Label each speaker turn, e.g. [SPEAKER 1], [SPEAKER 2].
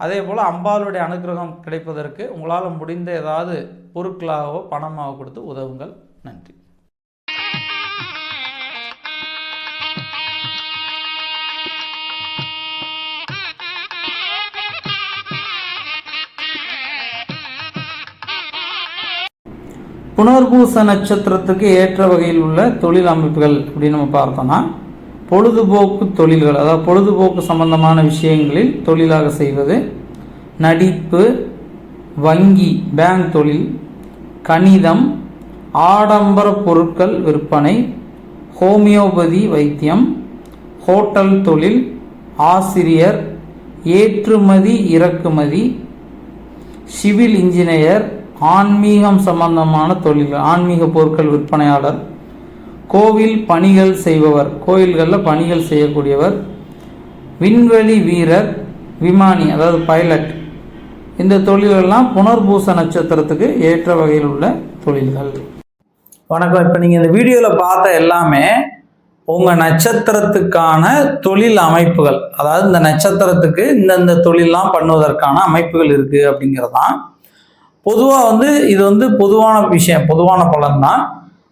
[SPEAKER 1] அதே போல் அம்பாளுடைய அனுகிரகம் கிடைப்பதற்கு உங்களால் முடிந்த ஏதாவது பொருட்களாகவோ பணமாகவோ கொடுத்து உதவுங்கள். நன்றி. புனர்பூச நட்சத்திரத்துக்கு ஏற்ற வகையில் உள்ள தொழில் அமைப்புகள் அப்படின்னு நம்ம பார்த்தோம்னா பொழுதுபோக்கு தொழில்கள் அதாவது பொழுதுபோக்கு சம்பந்தமான விஷயங்களில் தொழிலாக செய்வது நடிப்பு வங்கி பேங்க் தொழில் கணிதம் ஆடம்பர பொருட்கள் விற்பனை ஹோமியோபதி வைத்தியம் ஹோட்டல் தொழில் ஆசிரியர் ஏற்றுமதி இறக்குமதி சிவில் இன்ஜினியர் ஆன்மீகம் சம்பந்தமான தொழில்கள் ஆன்மீக பொருட்கள் விற்பனையாளர் கோவில் பணிகள் செய்பவர் கோயில்களில் பணிகள் செய்யக்கூடியவர் விண்வெளி வீரர் விமானி அதாவது பைலட் இந்த தொழிலெல்லாம் புனர்பூச நட்சத்திரத்துக்கு ஏற்ற வகையில் உள்ள தொழில்கள். வணக்கம். இப்போ நீங்கள் இந்த வீடியோவில் பார்த்த எல்லாமே உங்கள் நட்சத்திரத்துக்கான தொழில் அமைப்புகள். அதாவது இந்த நட்சத்திரத்துக்கு இந்தந்த தொழிலெலாம் பண்ணுவதற்கான அமைப்புகள் இருக்குது அப்படிங்கிறது தான் பொதுவாக வந்து இது வந்து பொதுவான விஷயம் பொதுவான பலன் தான்